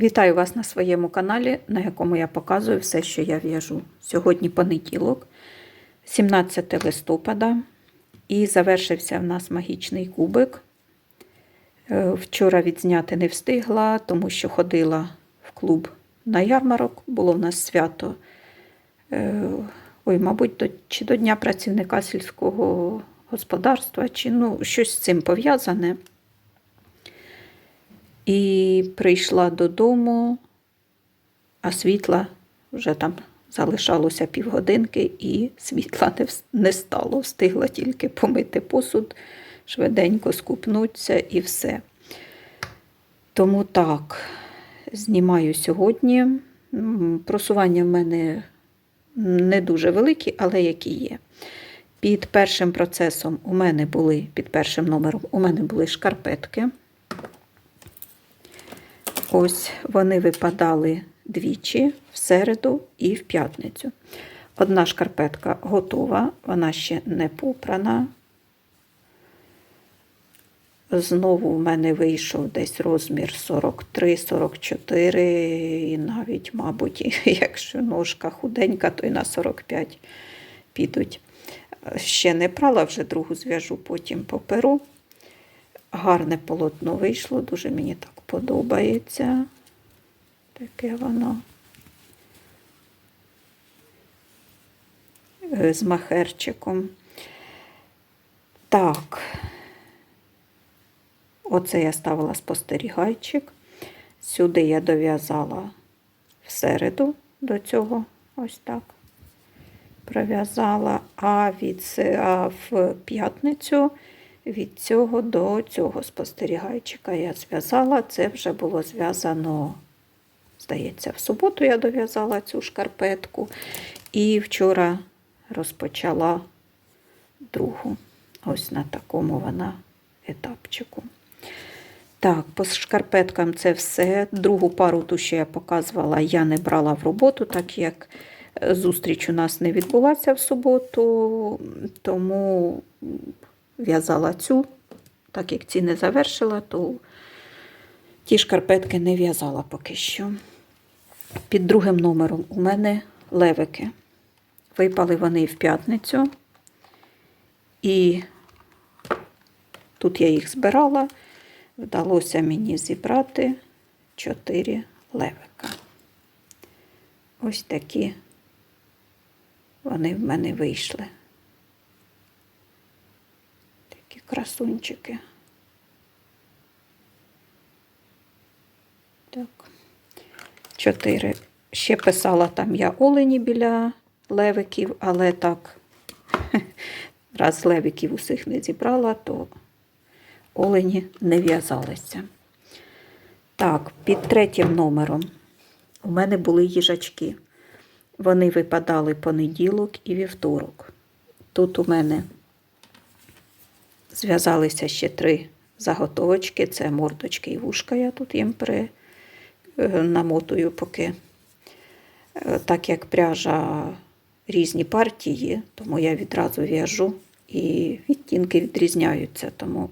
Вітаю вас на своєму каналі, на якому я показую все, що я в'яжу. Сьогодні понеділок, 17 листопада, і завершився в нас магічний кубик. Е, Вчора відзняти не встигла, тому що ходила в клуб на ярмарок. Було в нас свято. е, Ой, мабуть, чи до Дня працівника сільського господарства, чи ну, щось з цим пов'язане. І прийшла додому, а світла вже там залишалося півгодинки, і світла не, не стало. Встигла тільки помити посуд, швиденько скупнуться і все. Тому так, знімаю сьогодні. Просування в мене не дуже великі, але які є. Під першим процесом у мене були, під першим номером у мене були шкарпетки. Ось вони випадали двічі в середу і в п'ятницю. Одна шкарпетка готова, вона ще не попрана. Знову в мене вийшов десь розмір 43-44, і навіть, мабуть, якщо ножка худенька, то й на 45 підуть. Ще не прала, вже другу зв'яжу, потім поперу. Гарне полотно вийшло, дуже мені так подобається. Таке воно. Е, З махерчиком. Так. Оце я ставила спостерігайчик. Сюди я дов'язала всереду до цього, ось так. Пров'язала, а від а в п'ятницю від цього до цього спостерігайчика я зв'язала. Це вже було зв'язано, здається, в суботу я дов'язала цю шкарпетку. І вчора розпочала другу. Ось на такому вона етапчику. Так, по шкарпеткам це все. Другу пару, ту, що я показувала, я не брала в роботу, так як е, зустріч у нас не відбулася в суботу, тому в'язала цю, так як ці не завершила, то ті шкарпетки не в'язала поки що. Під другим номером у мене левики. Випали вони в п'ятницю. І тут я їх збирала. Вдалося мені зібрати 4 левика. Ось такі вони в мене вийшли. Такі красунчики. Так. Чотири. Ще писала там я олені біля левиків, але так, раз левиків усіх не зібрала, то олені не в'язалися. Так, під третім номером у мене були їжачки. Вони випадали понеділок і вівторок. Тут у мене зв'язалися ще три заготовочки: це мордочки і вушка. Я тут їм при, е, намотую поки. Е, Так як пряжа різні партії, тому я відразу в'яжу і відтінки відрізняються, тому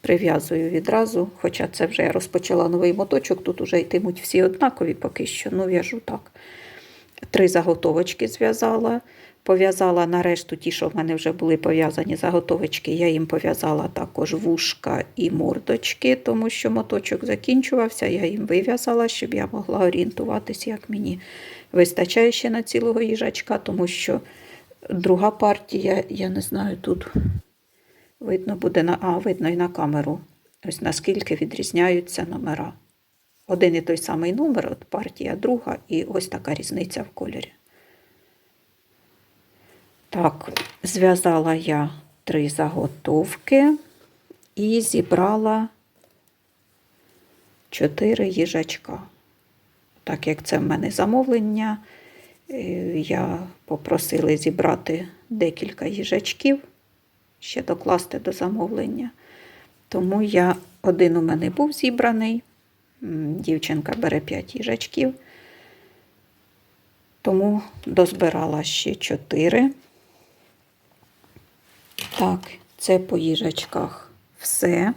прив'язую відразу. Хоча це вже я розпочала новий моточок, тут вже йтимуть всі однакові поки що, ну в'яжу так. Три заготовочки зв'язала. Пов'язала нарешту ті, що в мене вже були пов'язані заготовочки, я їм пов'язала також вушка і мордочки, тому що моточок закінчувався, я їм вив'язала, щоб я могла орієнтуватися, як мені вистачає ще на цілого їжачка, тому що друга партія, я не знаю, тут видно буде на а, видно і на камеру. Ось наскільки відрізняються номера. Один і той самий номер, от партія друга, і ось така різниця в кольорі. Так, зв'язала я три заготовки і зібрала чотири їжачка. Так як це в мене замовлення, е, я попросила зібрати декілька їжачків, ще докласти до замовлення. Тому я один у мене був зібраний. Дівчинка бере 5 їжачків. Тому дозбирала ще 4. Так, це по їжачках все.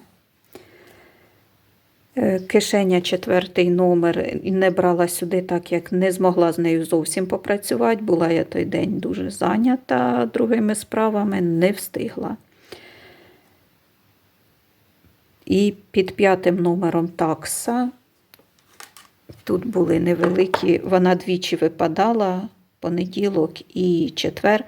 Е, Кишеня четвертий номер не брала сюди, так як не змогла з нею зовсім попрацювати. Була я той день дуже зайнята другими справами, не встигла. І під п'ятим номером такса. Тут були невеликі, вона двічі випадала понеділок і четвер,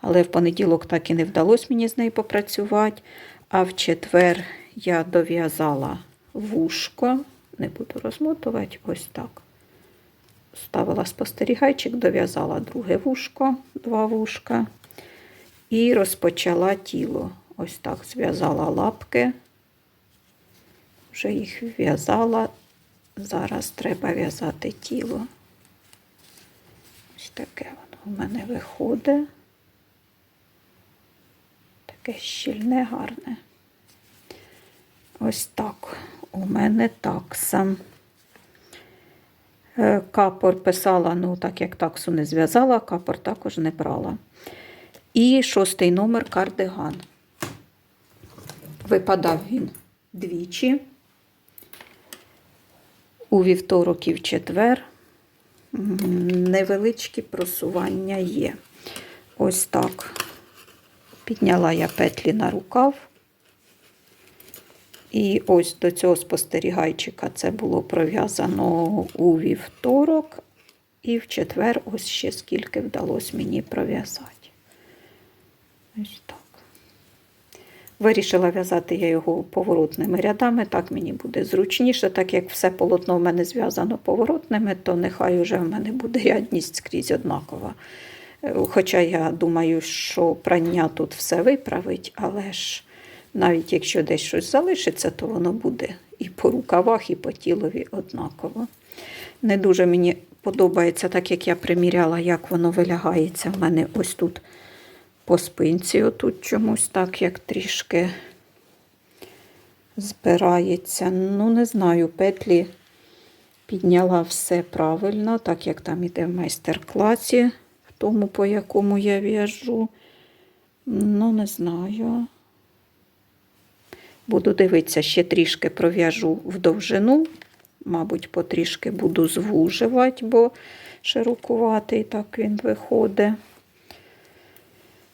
але в понеділок так і не вдалося мені з нею попрацювати. А в четвер я дов'язала вушко, не буду розмотувати, ось так. Ставила спостерігайчик, дов'язала друге вушко, два вушка, і розпочала тіло. Ось так зв'язала лапки, вже їх в'язала. Зараз треба в'язати тіло. Ось таке воно у мене виходить. Таке щільне, гарне. Ось так. У мене такса. Е, Капор писала, ну, так як таксу не зв'язала, капор також не брала. І шостий номер кардиган. Випадав він двічі. У вівторок і в четвер невеличкі просування є. Ось так. Підняла я петлі на рукав. І ось до цього спостерігайчика це було пров'язано у вівторок, і в четвер ось ще скільки вдалося мені пров'язати. Ось так. Вирішила в'язати я його поворотними рядами, так мені буде зручніше, так як все полотно в мене зв'язано поворотними, то нехай уже в мене буде рядність скрізь однакова. Хоча я думаю, що прання тут все виправить, але ж навіть якщо десь щось залишиться, то воно буде і по рукавах, і по тілові однаково. Не дуже мені подобається, так як я приміряла, як воно вилягається. В мене ось тут по спинці, отут чомусь так, як трішки збирається. Ну, не знаю, петлі підняла все правильно, так як там іде в майстер-класі, тому, по якому я в'яжу. Ну, не знаю. Буду дивитися, ще трішки пров'яжу в довжину. Мабуть, потрішки буду звужувати, бо широкуватий так він виходить.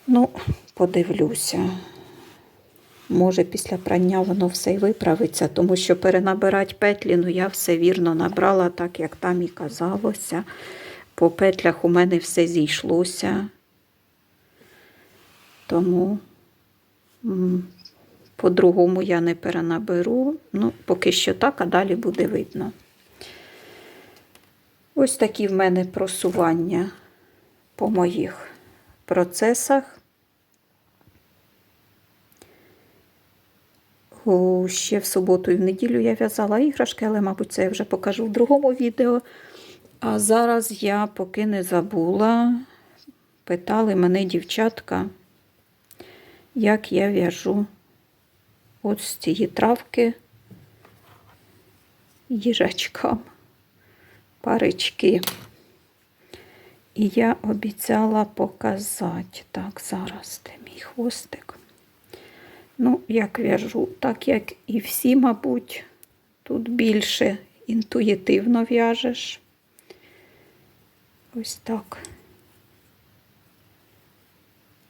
Ну, подивлюся. Може, після прання воно все й виправиться, тому що перенабирати петлі, ну я все вірно набрала, так як там і казалося. По петлях у мене все зійшлося. Тому по-другому я не перенаберу. Ну, поки що так, а далі буде видно. Ось такі в мене просування по моїх процесах. Ще в суботу і в неділю я в'язала іграшки, але, мабуть, це я вже покажу в другому відео. А зараз я поки не забула, питали мене дівчатка, як я в'яжу от з цієї травки їжачкам, парички. І я обіцяла показати. Так, зараз де мій хвостик. Ну, як в'яжу, так як і всі, мабуть, тут більше інтуїтивно в'яжеш. Ось так.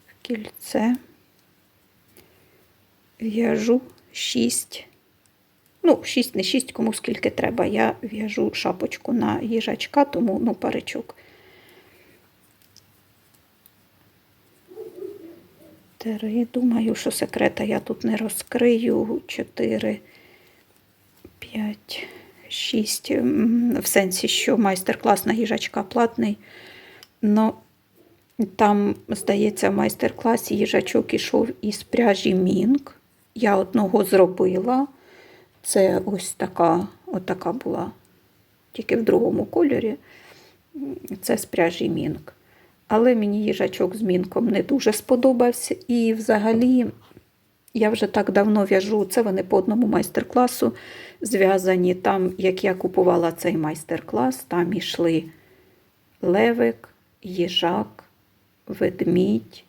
В кільце в'яжу 6. Ну, 6, не 6, кому скільки треба. Я в'яжу шапочку на їжачка, тому ну, паричок. Три. Думаю, що секрета я тут не розкрию. Чотири, п'ять, шість. М, В сенсі, що майстер-клас на їжачка платний. Но там, здається, в майстер-класі їжачок ішов із пряжі Мінк. Я одного зробила. Це ось така, отака була, тільки в другому кольорі. Це з пряжі Мінк. Але мені їжачок з мінком не дуже сподобався. І взагалі я вже так давно в'яжу. Це вони по одному майстер-класу зв'язані. Там, як я купувала цей майстер-клас, там йшли левик, їжак, ведмідь,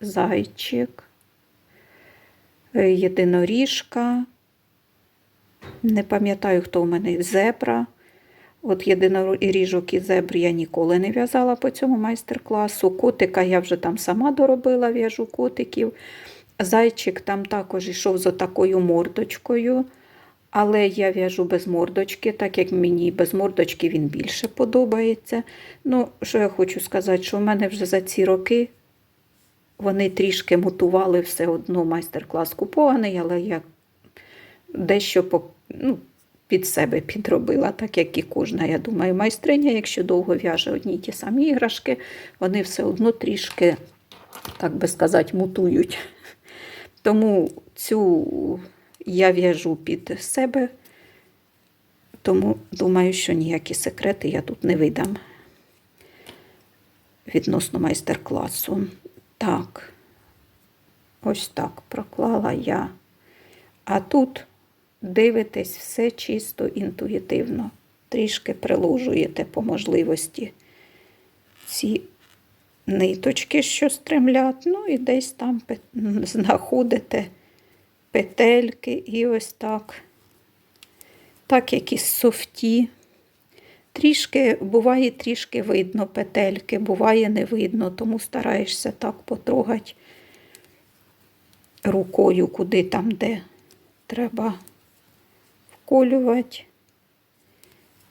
зайчик, е, єдиноріжка, Не пам'ятаю, хто у мене зебра. От єдиноріжок і зебр я ніколи не в'язала по цьому майстер-класу. Котика я вже там сама доробила, в'яжу котиків. Зайчик там також йшов з отакою мордочкою. Але я в'яжу без мордочки, так як мені без мордочки він більше подобається. Ну, що я хочу сказати, що в мене вже за ці роки вони трішки мутували все одно майстер-клас купований, але я дещо по, ну, під себе підробила, так як і кожна, я думаю, майстриня, якщо довго в'яже одні й ті самі іграшки, вони все одно трішки, так би сказати, мутують. Тому цю я в'яжу під себе, тому думаю, що ніякі секрети я тут не видам відносно майстер-класу. Так, ось так проклала я. А тут дивитесь все чисто інтуїтивно. Трішки приложуєте по можливості ці ниточки, що стремлять, ну і десь там знаходите петельки і ось так. Так, якісь софті. Трішки, буває, трішки видно петельки, буває не видно, тому стараєшся так потрогати рукою, куди там, де треба вколювати.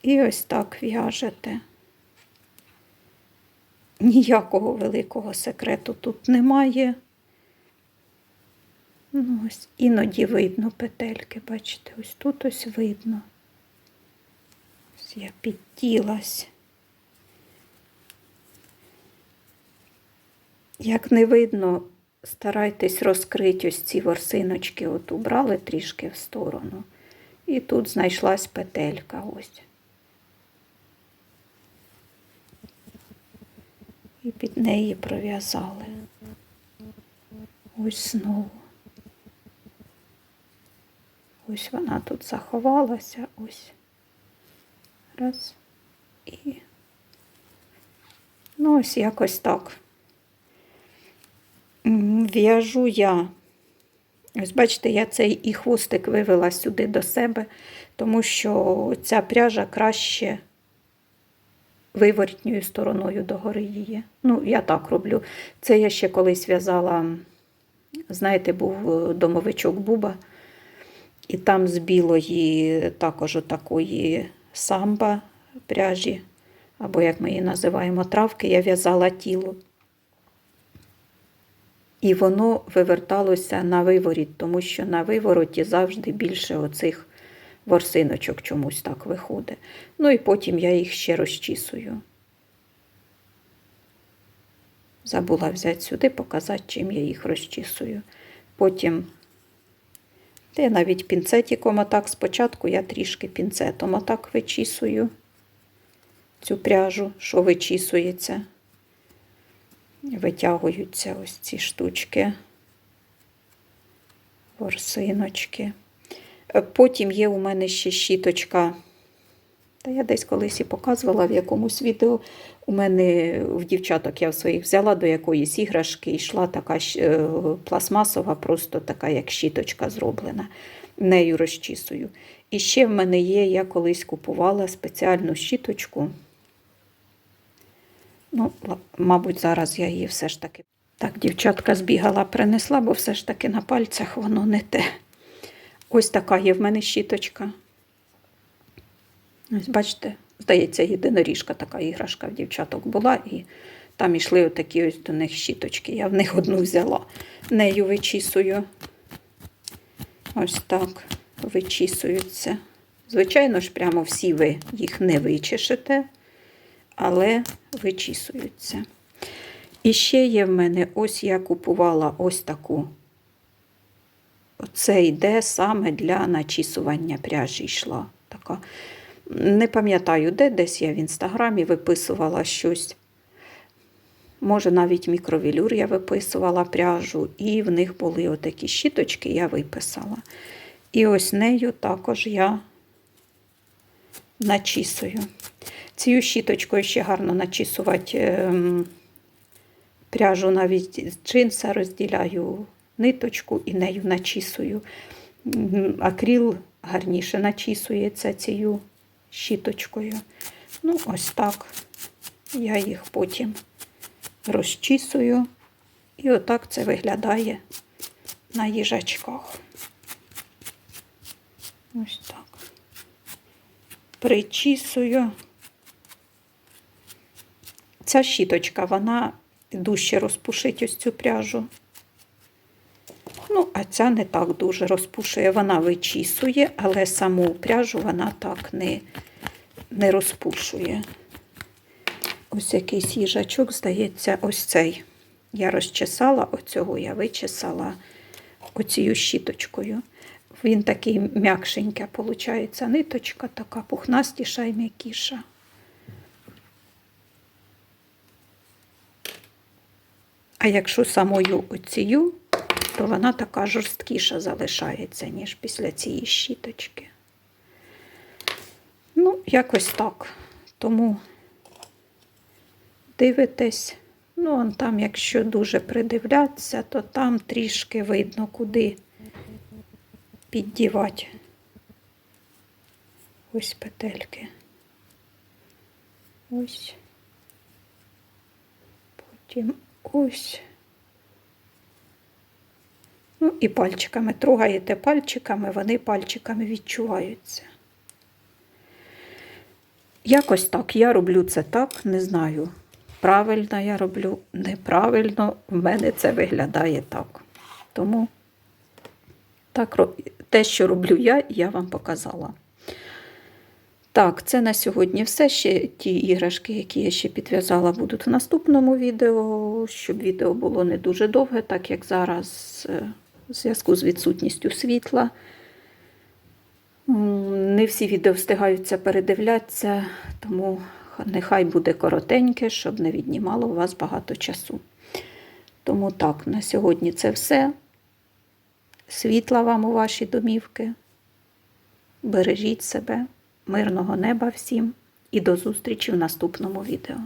І ось так в'яжете. Ніякого великого секрету тут немає. Ну, ось іноді видно петельки, бачите, ось тут ось видно. Ось я підтілась. Як не видно, старайтесь розкрити ось ці ворсиночки, от убрали трішки в сторону. І тут знайшлась петелька ось. І під неї пров'язали. Ось знову. Ось вона тут заховалася, ось. Раз. І. Ну, ось якось так. В'яжу я. Ось бачите, я цей і хвостик вивела сюди до себе, тому що ця пряжа краще виворітньою стороною догори її. Ну, я так роблю. Це я ще колись в'язала, знаєте, був е, домовичок Буба. І там з білої також такої самба пряжі, або як ми її називаємо травки, я в'язала тіло. І воно виверталося на виворіт, тому що на вивороті завжди більше оцих ворсиночок чомусь так виходить. Ну і потім я їх ще розчісую. Забула взяти сюди, показати, чим я їх розчісую. Потім та навіть пінцетиком отак спочатку я трішки пінцетом отак вичісую цю пряжу, що вичісується. Витягуються ось ці штучки, ворсиночки. Е, Потім є у мене ще щіточка. Та я десь колись і показувала в якомусь відео. У мене в дівчаток я в своїх взяла до якоїсь іграшки, йшла така е, пластмасова, просто така, як щіточка зроблена. Нею розчісую. І ще в мене є, я колись купувала спеціальну щіточку. Ну, мабуть, зараз я її все ж таки. Так, дівчатка збігала, принесла, бо все ж таки на пальцях воно не те. Ось така є в мене щіточка. Ось бачите, здається, єдиноріжка така іграшка в дівчаток була, і там ішли отакі ось до них щіточки. Я в них одну взяла. Нею вичісую. Ось так вичісуються. Звичайно ж, прямо всі ви їх не вичешете, але вичісуються. І ще є в мене, ось я купувала ось таку. Це йде саме для начісування пряжі йшла. Така. Не пам'ятаю, де десь я в інстаграмі виписувала щось. Може, навіть мікровелюр я виписувала пряжу, і в них були отакі щіточки, я виписала. І ось нею також я начісую. Цією щіточкою ще гарно начісувати ем, пряжу навіть джинса розділяю ниточку і нею начісую. М, Акрил гарніше начісується цією щіточкою. Ну, ось так. Я їх потім розчісую. І отак це виглядає на їжачках. Ось так. Причісую. Ця щіточка, вона дужче розпушить ось цю пряжу. Ця не так дуже розпушує. Вона вичісує, але саму пряжу вона так не, не розпушує. Ось якийсь їжачок, здається, ось цей. Я розчесала, оцього я вичесала оцією щіточкою. Він такий м'якшенька, виходить, ниточка така пухнастіша і м'якіша. А якщо самою оцію, то вона така жорсткіша залишається, ніж після цієї щіточки. Ну, якось так. Тому дивитесь. Ну, он там, якщо дуже придивлятися, то там трішки видно, куди піддівати. Ось петельки. Ось. Потім ось. Ну і пальчиками. Трогаєте пальчиками, вони пальчиками відчуваються. Якось так. Я роблю це так, не знаю. Правильно я роблю, неправильно, в мене це виглядає так. Тому так, те, що роблю я, я вам показала. Так, це на сьогодні все. Ще ті іграшки, які я ще підв'язала, будуть в наступному відео, щоб відео було не дуже довге, так як зараз в зв'язку з відсутністю світла. Не всі відео встигаються передивлятися, тому нехай буде коротеньке, щоб не віднімало у вас багато часу. Тому так, на сьогодні це все. Світла вам у ваші домівки. Бережіть себе, мирного неба всім і до зустрічі в наступному відео.